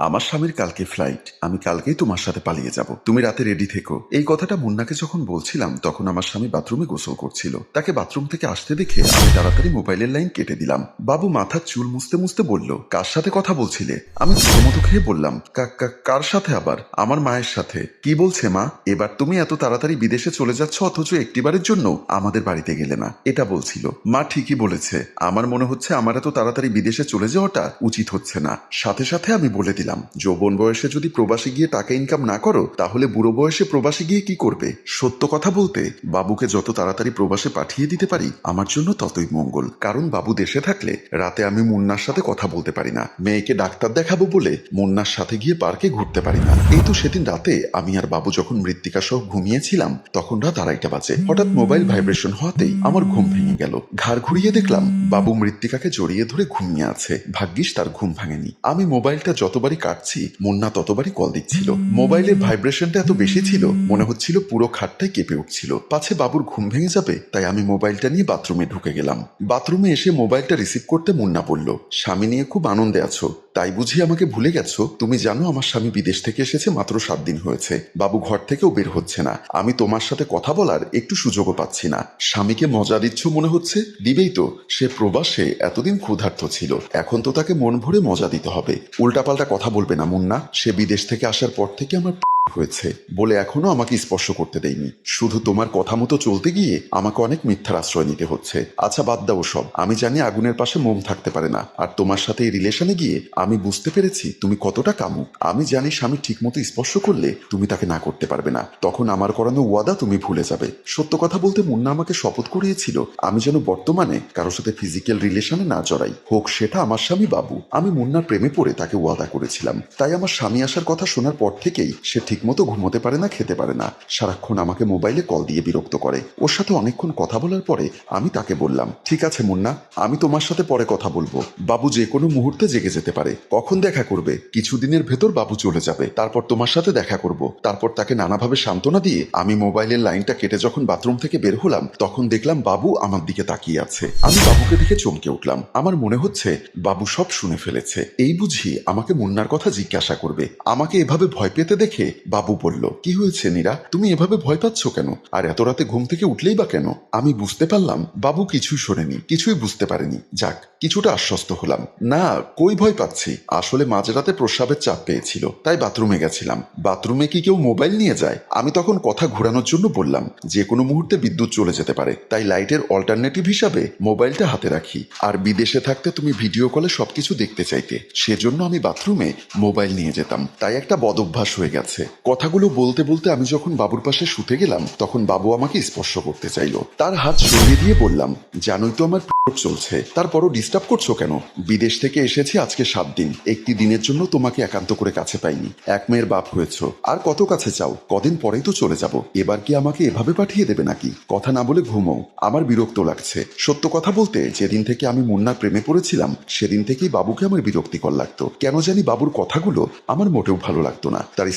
আমার স্বামীর কালকে ফ্লাইট আমি কালকেই তোমার সাথে পালিয়ে যাব। তুমি রাতে রেডি থেকো। এই কথাটা মুন্নাকে যখন বলছিলাম, তখন আমার স্বামী বাথরুমে গোসল করছিল। তাকে বাথরুম থেকে আসতে দেখে আমি তাড়াতাড়ি মোবাইলের লাইন কেটে দিলাম। বাবু মাথার চুল মুছতে মুছতে বলল, কার সাথে কথা বলছিলে? আমি মতো খেয়ে বললাম, "কা- কা- কার সাথে আবার? আমার মায়ের সাথে। কি বলছে মা? এবার তুমি এত তাড়াতাড়ি বিদেশে চলে যাচ্ছ, অথচ একটিবারের জন্য আমাদের বাড়িতে গেলে না। এটা বলছিল। মা ঠিকই বলেছে। আমার মনে হচ্ছে আমার এত তাড়াতাড়ি বিদেশে চলে যাওয়াটা উচিত হচ্ছে না। সাথে সাথে আমি বলে দিলাম যৌবন বয়সে যদি প্রবাসী গিয়ে টাকা ইনকাম না করো, তাহলে বুড়ো বয়সে প্রবাসী গিয়ে কি করবে? সত্য কথা বলতে, বাবুকে যত তাড়াতাড়ি প্রবাসে পাঠিয়ে দিতে পারি, আমার জন্য ততই মঙ্গল। কারণ বাবু দেশে থাকলে রাতে আমি মুন্নার সাথে কথা বলতে পারি না, মেয়েকে ডাক্তার দেখাবো বলে মুন্নার সাথে গিয়ে পার্কে ঘুরতে পারি না। এই তো সেদিন রাতে আমি আর বাবু যখন মৃত্তিকা সহ ঘুমিয়েছিলাম, তখন রাত আড়াইটা বাজে। হঠাৎ মোবাইল ভাইব্রেশন হওয়াতেই আমার ঘুম ভেঙে গেল। ঘাড় ঘুরিয়ে দেখলাম, বাবু মৃত্তিকাকে জড়িয়ে ধরে ঘুমিয়ে আছে। ভাগ্যিস তার ঘুম ভাঙেনি। আমি মোবাইলটা যতবারই কাটছি মুন্না ততবারই কল দিচ্ছিল। মোবাইলের ভাইব্রেশনটা এত বেশি ছিল মনে হচ্ছিল পুরো খাটটাই কেঁপে উঠছিল। পাছে বাবুর ঘুম ভেঙে যাবে তাই আমি মোবাইলটা নিয়ে বাথরুমে ঢুকে গেলাম। বাথরুমে এসে মোবাইলটা রিসিভ করতে মুন্না বলল স্বামী নিয়ে খুব আনন্দে আছো। তাই বুঝি আমাকে ভুলে গেছো? তুমি জানো আমার স্বামী বিদেশ থেকে এসেছে মাত্র সাত দিন হয়েছে। বাবু ঘর থেকেও বের হচ্ছে না। আমি তোমার সাথে কথা বলার একটু সুযোগও পাচ্ছি না। স্বামীকে মজা দিচ্ছ মনে হচ্ছে? দিবেই তো। সে প্রবাসে এতদিন ক্ষুধার্ত ছিল। এখন তো তাকে মন ভরে মজা দিতে হবে। উল্টাপাল্টা কথা বলবে না মুন্না। সে বিদেশ থেকে আসার পর থেকে আমার হয়েছে। বলে এখনও আমাকে স্পর্শ করতে দেয়নি। শুধু তোমার কথা মতো চলতে গিয়ে আমাকে অনেক মিথ্যার আশ্রয় নিতে হচ্ছে। আচ্ছা বাদ দাও সব। আমি জানি আগুনের পাশে মোম থাকতে পারে না। আর তোমার সাথে এই রিলেশনে গিয়ে আমি বুঝতে পেরেছি তুমি কতটা কামু আমি জানি স্বামী ঠিকমতো স্পর্শ করলে তুমি তাকে না করতে পারবে না। তখন আমার করানো ওয়াদা তুমি ভুলে যাবে। সত্য কথা বলতে মুন্না আমাকে শপথ করিয়েছিল, আমি যেন বর্তমানে কারোর সাথে ফিজিক্যাল রিলেশনে না জড়াই। হোক, সেটা আমার স্বামী বাবু। আমি মুন্নার প্রেমে পড়ে তাকে ওয়াদা করেছিলাম। তাই আমার স্বামী আসার কথা শোনার পর থেকেই সে ঠিকমতো ঘুমোতে পারে না, খেতে পারে না। সারাক্ষণ আমাকে মোবাইলে কল দিয়ে বিরক্ত করে। ওর সাথে অনেকক্ষণ কথা বলার পরে আমি তাকে বললাম, ঠিক আছে মুন্না, আমি তোমার সাথে পরে কথা বলব। বাবু যে কোনো মুহূর্তে জেগে যেতে পারে। কখন দেখা করবে? কিছুদিনের ভেতর বাবু চলে যাবে। তারপর তোমার সাথে দেখা করব। তারপর তাকে নানাভাবে সান্ত্বনা দিয়ে আমি মোবাইলের লাইনটা কেটে যখন বাথরুম থেকে বের হলাম, তখন দেখলাম বাবু আমার দিকে তাকিয়ে আছে। আমি বাবুকে দেখে চমকে উঠলাম। আমার মনে হচ্ছে বাবু সব শুনে ফেলেছে। এই বুঝি আমাকে মুন্নার কথা জিজ্ঞাসা করবে। আমাকে এভাবে ভয় পেতে দেখে বাবু বলল, কি হয়েছে নীরা? তুমি এভাবে ভয় পাচ্ছ কেন? আর এত রাতে ঘুম থেকে উঠলেই বা কেন? আমি বুঝতে পারলাম, বাবু কিছুই শোনেনি, কিছুই বুঝতে পারেনি। যাক, কিছুটা আশ্বস্ত হলাম। না, কই ভয় পাচ্ছি? আসলে মাঝরাতে প্রস্রাবের চাপ পেয়েছিল, তাই বাথরুমে গেছিলাম। বাথরুমে কি কেউ মোবাইল নিয়ে যায়? আমি তখন কথা ঘোরানোর জন্য বললাম, যে কোনো মুহূর্তে বিদ্যুৎ চলে যেতে পারে, তাই লাইটের অল্টারনেটিভ হিসাবে মোবাইলটা হাতে রাখি। আর বিদেশে থাকতে তুমি ভিডিও কলে সবকিছু দেখতে চাইতে। সেজন্য আমি বাথরুমে মোবাইল নিয়ে যেতাম, তাই একটা বদভ্যাস হয়ে গেছে। কথাগুলো বলতে বলতে আমি যখন বাবুর পাশে শুতে গেলাম, তখন বাবু আমাকে স্পর্শ করতে চাইলো। তার হাত সরিয়ে দিয়ে বললাম, জানোই তো আমার চলছে। তারপরও ডিস্টার্ব করছ কেন? বিদেশ থেকে এসেছি আজকে সাত দিন। একটি দিনের জন্য তোমাকে একান্ত করে কাছে পাইনি। এক মেয়ের বাপ হয়েছো। আর কত কাছে চাও? কদিন পরেই তো চলে যাব। এবার কি আমাকে এভাবে পাঠিয়ে দেবে নাকি? কথা না বলে ঘুমো। আমার বিরক্ত লাগছে। সত্য কথা বলতে, যেদিন থেকে আমি মুন্নার প্রেমে পড়েছিলাম, সেদিন থেকেই বাবুকে আমার বিরক্তিকর লাগতো। কেন জানি বাবুর কথাগুলো আমার মোটেও ভালো লাগতো না। তার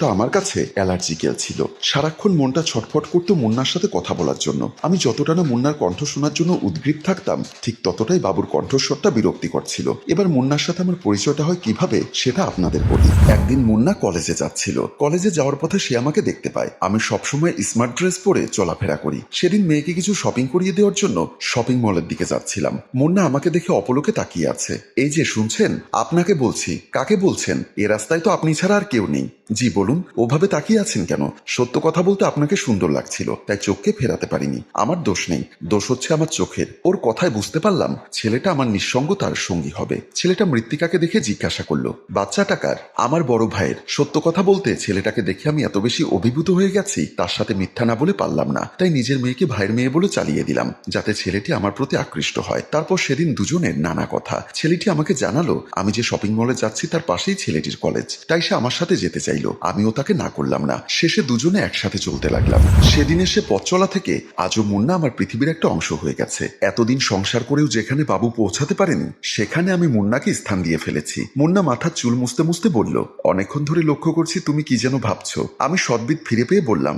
স্পর্শটা আমার কাছে অ্যালার্জিক্যাল ছিল। সারাক্ষণ মনটা ছটফট করতো মুন্নার সাথে কথা বলার জন্য। আমি যতটা না মুন্নার কণ্ঠ শোনার জন্য উদ্গ্রীব থাকতাম, ঠিক ততটাই বাবুর কণ্ঠস্বরটা বিরক্তিকর ছিল। এবার মুন্নার সাথে আমার পরিচয়টা হয় কীভাবে, সেটা আপনাদের বলি। একদিন মুন্না কলেজে যাচ্ছিল। কলেজে যাওয়ার পথে সে আমাকে দেখতে পায়। আমি সবসময় স্মার্ট ড্রেস পরে চলাফেরা করি। সেদিন মেয়েকে কিছু শপিং করিয়ে দেওয়ার জন্য শপিং মলের দিকে যাচ্ছিলাম। মুন্না আমাকে দেখে অপলোকে তাকিয়ে আছে। এই যে, শুনছেন? আপনাকে বলছি। কাকে বলছেন? এ রাস্তায় তো আপনি ছাড়া আর কেউ নেই। জি, বলুন। ওভাবে তাকিয়ে আছেন কেন? সত্য কথা বলতে আপনাকে সুন্দর লাগছিল, তাই চোখকে ফেরাতে পারিনি। আমার দোষ নেই। দোষ হচ্ছে আমার চোখের। ওর কথায় বুঝতে পারলাম, ছেলেটা আমার নিঃসঙ্গ তার সঙ্গী হবে। ছেলেটা মৃত্তিকাকে দেখে জিজ্ঞাসা করল, বাচ্চাটা কার? আমার বড় ভাইয়ের। সত্য কথা বলতে ছেলেটাকে দেখে আমি এত বেশি অভিভূত হয়ে গেছি, তার সাথে মিথ্যা না বলে পারলাম না। তাই নিজের মেয়েকে ভাইয়ের মেয়ে বলে চালিয়ে দিলাম, যাতে ছেলেটি আমার প্রতি আকৃষ্ট হয়। তারপর সেদিন দুজনের নানা কথা। ছেলেটি আমাকে জানালো, আমি যে শপিং মলে যাচ্ছি, তার পাশেই ছেলেটির কলেজ তাই সে আমার সাথে যেতে চাইল। চাইলো আমিও তাকে না করলাম না। শেষে দুজনে একসাথে চলতে লাগলাম। সেদিনে সে পথ চলা থেকে আজও মুন্না আমার পৃথিবীর একটা অংশ হয়ে গেছে। এতদিন সংসার করেও যেখানে বাবু পৌঁছাতে পারেনি, সেখানে আমি মুন্নাকে স্থান দিয়ে ফেলেছি। মুন্না মাথার চুল মুছতে মুছতে বলল, অনেকক্ষণ ধরে লক্ষ্য করছি তুমি কি যেন ভাবছ। আমি সদ্বিদ ফিরে পেয়ে বললাম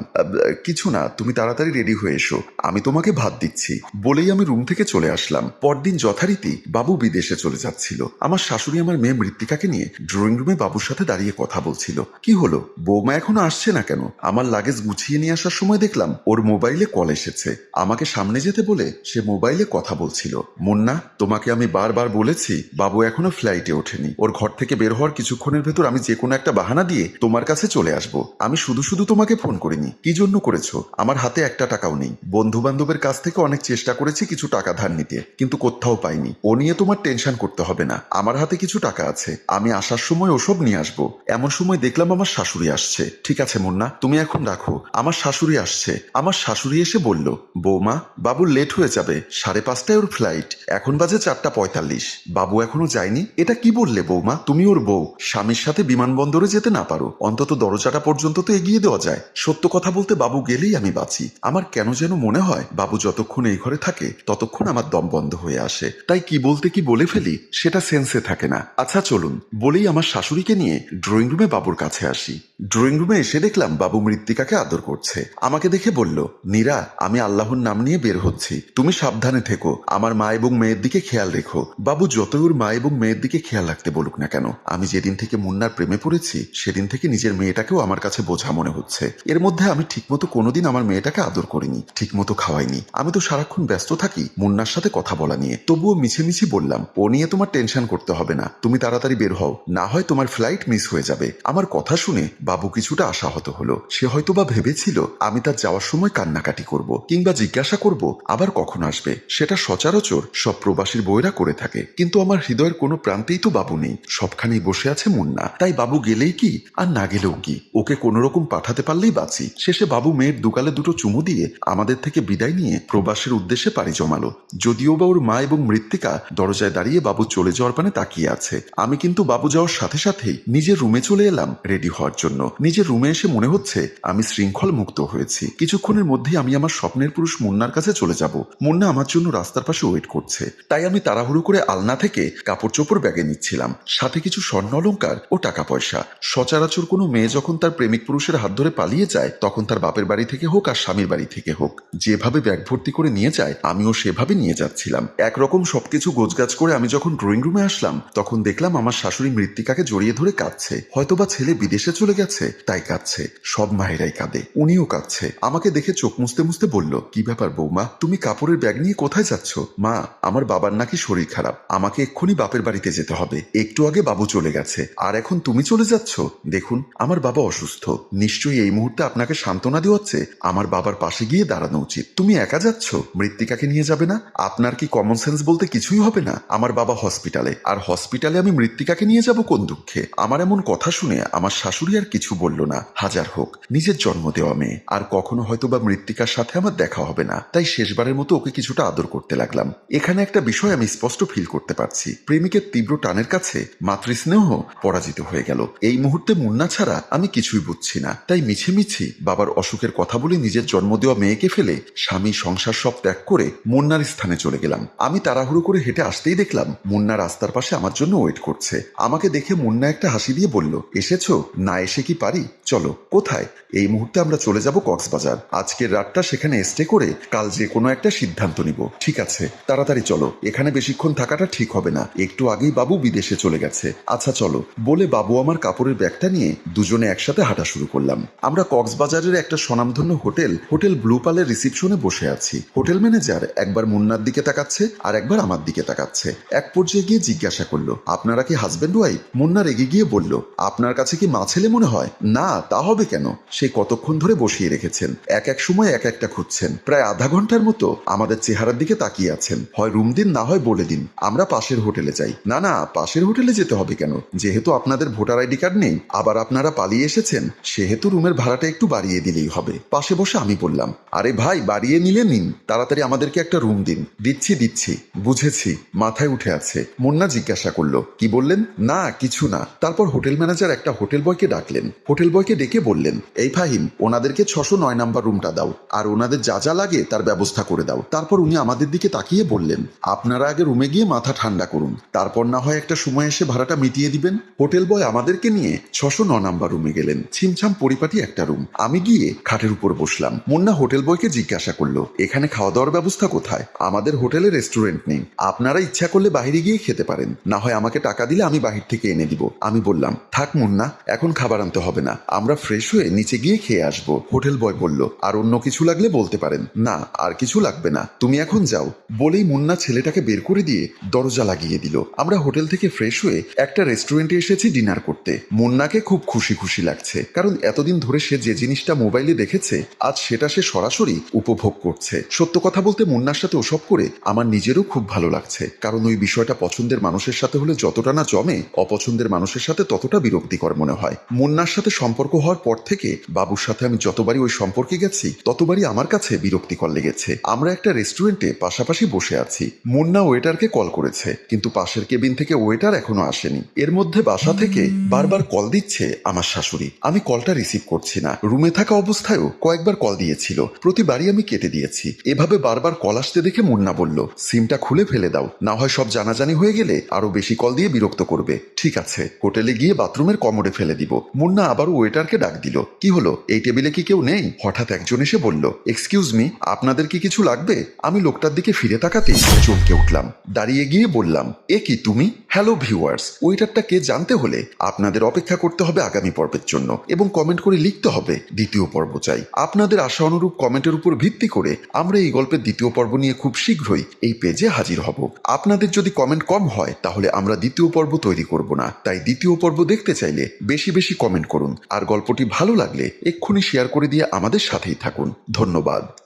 কিছু না, তুমি তাড়াতাড়ি রেডি হয়ে এসো। আমি তোমাকে ভাত দিচ্ছি। বলেই আমি রুম থেকে চলে আসলাম। পরদিন যথারীতি বাবু বিদেশে চলে যাচ্ছিল। আমার শাশুড়ি আমার মেয়ে মৃত্তিকাকে নিয়ে ড্রয়িং রুমে বাবুর সাথে দাঁড়িয়ে কথা বলছিল। কি হলো, বৌমা এখনও আসছে না কেন? আমার লাগেজ গুছিয়ে নিয়ে আসার সময় দেখলাম, ওর মোবাইলে কল এসেছে। আমাকে সামনে যেতে বলে সে মোবাইলে কথা বলছিল। মুন্না, তোমাকে আমি বারবার বলেছি, বাবু এখনও ফ্লাইটে ওঠেনি। ওর ঘর থেকে বের হওয়ার কিছুক্ষণের ভেতর আমি যে কোনো একটা বাহানা দিয়ে তোমার কাছে চলে আসব। আমি শুধু শুধু তোমাকে ফোন করিনি। কি জন্য করেছ? আমার হাতে একটা টাকাও নেই। বন্ধু বান্ধবের কাছ থেকে অনেক চেষ্টা করেছি কিছু টাকা ধার নিতে, কিন্তু কোথাও পাইনি। ও নিয়ে তোমার টেনশন করতে হবে না। আমার হাতে কিছু টাকা আছে। আমি আসার সময় ওসব নিয়ে আসব। এমন সময় দেখলাম আমার শাশুড়ি আসছে। ঠিক আছে, মুন্না, তুমি এখন রাখো। আমার শাশুড়ি আসছে। আমার শাশুড়ি এসে বলল, বৌমা বাবুর লেট হয়ে যাবে। সাড়ে পাঁচটায় ওর ফ্লাইট এখন বাজে চারটা পঁয়তাল্লিশ। বাবু এখনও যায়নি। এটা কি বললে, বৌমা? তুমি ওর বউ। স্বামীর সাথে বিমানবন্দরে যেতে না পারো। অন্তত দরজাটা পর্যন্ত তো এগিয়ে দেওয়া যায়। সত্য কথা বলতে বাবু গেলেই আমি বাঁচি। আমার কেন যেন মনে হয়, বাবু যতক্ষণ এই ঘরে থাকে, ততক্ষণ আমার দম বন্ধ হয়ে আসে। তাই কি বলতে কি বলে ফেলি, সেটা সেন্সে থাকে না। আচ্ছা চলুন। বলেই আমার শাশুড়িকে নিয়ে ড্রয়িং রুমে বাবুর কাছে আসি। ড্রয়িং রুমে এসে দেখলাম বাবু মৃত্তিকাকে আদর করছে। আমাকে দেখে বলল, নীরা, আমি আল্লাহর নাম নিয়ে বের হচ্ছি। তুমি সাবধানে থেকো। আমার মা এবং মেয়ের দিকে খেয়াল রেখো। বাবু যতই ওর মা এবং মেয়ের দিকে খেয়াল রাখতে বলুক না কেন, আমি যেদিন থেকে মুন্নার প্রেমে পড়েছি, সেদিন থেকে নিজের মেয়েটাকেও আমার কাছে বোঝা মনে হচ্ছে। এর মধ্যে আমি ঠিকমতো কোনোদিন আমার মেয়েটাকে আদর করিনি, ঠিকমতো খাওয়াইনি। আমি তো সারাক্ষণ ব্যস্ত থাকি, মুন্নার সাথে কথা বলা নিয়ে। তবুও মিছেমিছি বললাম, ও নিয়ে তোমার টেনশন করতে হবে না। তুমি তাড়াতাড়ি বের হও। না হয় তোমার ফ্লাইট মিস হয়ে যাবে। আমার কথা শুনে বাবু কিছুটা আশাহত হলো। সে হয়তো বা ভেবেছিল, আমি তার যাওয়ার সময় কান্নাকাটি করব কিংবা জিজ্ঞাসা করব, আবার কখন আসবে? সেটা সচরাচর সব প্রবাসীর বইরা করে থাকে। কিন্তু আমার হৃদয়ের কোনো প্রান্তেই তো বাবু নেই। সবখানেই বসে আছে মুন্না। তাই বাবু গেলেই কি, আর না গেলেও কি? ওকে কোনো রকম পাঠাতে পারলেই বাঁচি। শেষে বাবু মেয়ের দুকালে দুটো চুমু দিয়ে আমাদের থেকে বিদায় নিয়ে প্রবাসের উদ্দেশ্যে পাড়ি জমালো। যদিও বা ওর মা এবং মৃত্তিকা দরজায় দাঁড়িয়ে বাবু চলে যাওয়ার পানে তাকিয়ে আছে। আমি কিন্তু বাবু যাওয়ার সাথে সাথেই নিজের রুমে চলে এলাম, রেডি হওয়ার জন্য। নিজের রুমে এসে মনে হচ্ছে আমি শৃঙ্খল মুক্ত হয়েছি। কিছুক্ষণের মধ্যেই আমি আমার স্বপ্নের পুরুষ মুন্নার কাছে চলে যাব। মুন্না আমার জন্য রাস্তার পাশে ওয়েট করছে। তাই আমি তাড়াহুড়ো করে আলনা থেকে কাপড় চোপড় ব্যাগে নিচ্ছিলাম। সাথে কিছু স্বর্ণ অলঙ্কার ও টাকা পয়সা সচরাচর কোনো মেয়ে যখন তার প্রেমিক পুরুষের হাত ধরে পালিয়ে যায়, তখন তার বাপের বাড়ি থেকে হোক আর স্বামীর বাড়ি থেকে হোক, যেভাবে ব্যাগ ভর্তি করে নিয়ে যায়, আমিও সেভাবে নিয়ে যাচ্ছিলাম। একরকম সবকিছু গোছগাছ করে আমি যখন ড্রয়িং রুমে আসলাম, তখন দেখলাম আমার শাশুড়ি মৃত্তিকাকে জড়িয়ে ধরে কাঁদছে। হয়তোবা ছেলে বিদেশে চলে গেছে, তাই কাঁদছে। সব মায়েরাই কাঁদে, উনিও কাঁদছে। আমাকে দেখে চোখ মুছতে মুছতে বলল, কি ব্যাপার বৌমা, তুমি কাপড়ের ব্যাগ নিয়ে কোথায় যাচ্ছ? মা, আমার বাবার নাকি শরীর খারাপ, আমাকে এক্ষুনি বাপের বাড়িতে যেতে হবে। একটু আগে বাবু চলে গেছে, আর এখন তুমি চলে যাচ্ছ? দেখুন, আমার বাবা অসুস্থ, নিশ্চয়ই এই মুহূর্তে আপনাকে সান্ত্বনা দেওয়াচ্ছে, আমার বাবার পাশে গিয়ে দাঁড়ানো উচিত। তুমি একা যাচ্ছ? মৃত্তিকাকে নিয়ে যাবে না? আপনার কি কমন সেন্স বলতে কিছুই হবে না? আমার বাবা হসপিটালে আর হসপিটালে আমি মৃত্তিকাকে নিয়ে যাব কোন দুঃখে? আমার এমন কথা শুনে আমার শাশুড়ি আর কিছু বলল না। হাজার হোক, নিজের জন্ম দেওয়া মেয়ে। আর কখনো হয়তো বা মৃত্তিকার সাথে আমার দেখা হবে না। তাই শেষবারের মতো ওকে কিছুটা আদর করতে লাগলাম। এখানে একটা বিষয় আমি স্পষ্ট ফিল করতে পারছি। প্রেমিকের তীব্র টানের কাছে মাতৃস্নেহ পরাজিত হয়ে গেল। এই মুহূর্তে মুন্না ছাড়া আমি কিছুই বুঝছি না। তাই মিছে মিছি বাবার অসুখের কথা বলে নিজের জন্ম দেওয়া মেয়েকে ফেলে স্বামী সংসার সব ত্যাগ করে মুন্নার স্থানে চলে গেলাম। আমি তাড়াহুড়ো করে হেঁটে আসতেই দেখলাম মুন্না রাস্তার পাশে আমার জন্য ওয়েট করছে। আমাকে দেখে মুন্না একটা হাসি দিয়ে বলল, এসেছ? না এসে কি পারি? চলো, কোথায়? এই মুহূর্তে আমরা চলে যাব কক্সবাজার। আজকের রাতটা সেখানে স্টে করে কাল যে কোনো একটা সিদ্ধান্ত নিব। ঠিক আছে, তাড়াতাড়ি চলো। এখানে বেশিক্ষণ থাকাটা ঠিক হবে না। একটু আগেই বাবু বিদেশে চলে গেছে। আচ্ছা চলো, বলে বাবু আমার কাপড়ের ব্যাগটা নিয়ে দুজনে একসাথে হাঁটা শুরু করলাম। আমরা কক্সবাজারের একটা স্বনামধন্য হোটেল হোটেল ব্লু পালের রিসিপশনে বসে আছি। হোটেল ম্যানেজার একবার মুন্নার দিকে তাকাচ্ছে আর একবার আমার দিকে তাকাচ্ছে। এক পর্যায়ে গিয়ে জিজ্ঞাসা করল, আপনারা কি হাজবেন্ড ওয়াইফ মুন্না রেগে গিয়ে বলল, আপনার কাছে কি মা ছেলে মনে হয়। না, তা হবে কেন? সে কতক্ষণ ধরে বসিয়ে রেখেছেন? এক এক সময় এক একটা খুঁজছেন। প্রায় আধা ঘণ্টার মতো আমাদের চেহারার দিকে তাকিয়ে আছেন। হয় রুম দিন, না হয় বলে দিন। আমরা পাশের হোটেলে যাই। না না, পাশের হোটেলে যেতে হবে কেন? যেহেতু আপনাদের ভোটার আইডি কার্ড নেই, আবার আপনারা পালিয়ে এসেছেন, সেহেতু রুমের ভাড়াটা একটু বাড়িয়ে দিলেই হবে। পাশে বসে আমি বললাম, আরে ভাই, বাড়িয়ে নিলে নিন। তাড়াতাড়ি আমাদেরকে একটা রুম দিন। দিচ্ছি দিচ্ছি। বুঝেছি, মাথায় উঠে আছে। মুন্না জিজ্ঞাসা করল, কি বললেন? না, কিছু না। তারপর হোটেল ম্যানেজার একটা হোটেল বয় বয়কে ডাকলেন, হোটেল বয়কে ডেকে বললেন, এই ফাহিম, ওনাদেরকে ছশো নয় নাম্বার রুমটা দাও, আর ওনাদের যা যা লাগে তার ব্যবস্থা করে দাও। তারপর উনি আমাদের দিকে তাকিয়ে বললেন, আপনারা আগে রুমে গিয়ে মাথা ঠান্ডা করুন, তারপর না হয় একটা সময় এসে ভাড়াটা মিটিয়ে দিবেন। হোটেল বয় আমাদেরকে নিয়ে ছশো ন নাম্বার রুমে গেলেন, ছিমছাম পরিপাটি একটা রুম। আমি গিয়ে খাটের উপর বসলাম, মুন্না হোটেল বয়কে জিজ্ঞাসা করল, এখানে খাওয়া দাওয়ার ব্যবস্থা কোথায়? আমাদের হোটেলে রেস্টুরেন্ট নেই, আপনারা ইচ্ছা করলে বাইরে গিয়ে খেতে পারেন, না হয় আমাকে টাকা দিলে আমি বাহির থেকে এনে দিব। আমি বললাম, থাক মুন্না এখন খাবার আনতে হবে না। আমরা ফ্রেশ হয়ে নিচে গিয়ে খেয়ে আসব, হোটেল বয় বলল। আর অন্য কিছু লাগলে বলতে পারেন। না, আর কিছু লাগবে না। তুমি এখন যাও। বলেই মুন্না ছেলেটাকে বের করে দিয়ে দরজা লাগিয়ে দিল। আমরা হোটেল থেকে ফ্রেশ হয়ে একটা রেস্টুরেন্টে এসেছি ডিনার করতে। মুন্নাকে খুব খুশি খুশি লাগছে। কারণ এতদিন ধরে সে যে জিনিসটা মোবাইলে দেখেছে, আজ সেটা সে সরাসরি উপভোগ করছে। সত্য কথা বলতে মুন্নার সাথে ওসব করে আমার নিজেরও খুব ভালো লাগছে। কারণ ওই বিষয়টা পছন্দের মানুষের সাথে হলে যতটা না জমে, অপছন্দের মানুষের সাথে ততটা বিরক্তিকর মনে হয়। মুন্নার সাথে সম্পর্ক হওয়ার পর থেকে বাবুর সাথে আমি যতবারই ওই সম্পর্কে গেছি, ততবারই আমার কাছে বিরক্তিকর লেগেছে। আমরা একটা রেস্টুরেন্টে পাশাপাশি বসে আছি। মুন্না ওয়েটারকে কল করেছে, কিন্তু পাশের কেবিন থেকে ওয়েটার এখনও আসেনি। এর মধ্যে বাসা থেকে বারবার কল দিচ্ছে আমার শাশুড়ি। আমি কলটা রিসিভ করছি না। রুমে থাকা অবস্থায়ও কয়েকবার কল দিয়েছিল। প্রতিবারই আমি কেটে দিয়েছি। এভাবে বারবার কল আসতে দেখে মুন্না বলল, সিমটা খুলে ফেলে দাও। না হয় সব জানাজানি হয়ে গেলে আরও বেশি কল দিয়ে বিরক্ত করবে। ঠিক আছে। হোটেলে গিয়ে বাথরুমের কমোডে ফেলে দিব। মুন্না আবারও ওয়েটারকে ডাক দিল। কি হলো? এই টেবিলে কি কেউ নেই? হঠাৎ একজন এসে বলল এক্সকিউজ মি আপনাদের কি কিছু লাগবে? আমি লোকটার দিকে ফিরে তাকাতেই চমকে উঠলাম। দাঁড়িয়ে গিয়ে বললাম, এ কি তুমি? হ্যালো ভিউয়ার্স ওয়েটারটা কে জানতে হলে আপনাদের অপেক্ষা করতে হবে আগামী পর্বের জন্য এবং কমেন্ট করে লিখতে হবে দ্বিতীয় পর্ব চাই। আপনাদের আশা অনুরূপ কমেন্টের উপর ভিত্তি করে আমরা এই গল্পের দ্বিতীয় পর্ব নিয়ে খুব শীঘ্রই এই পেজে হাজির হব। আপনাদের যদি কমেন্ট কম হয়, তাহলে আমরা দ্বিতীয় পর্ব তৈরি করব না। তাই দ্বিতীয় পর্ব দেখতে চাইলে বেশি বেশি কমেন্ট করুন। আর গল্পটি ভালো লাগলে এক্ষুনি শেয়ার করে দিয়ে আমাদের সাথেই থাকুন। ধন্যবাদ।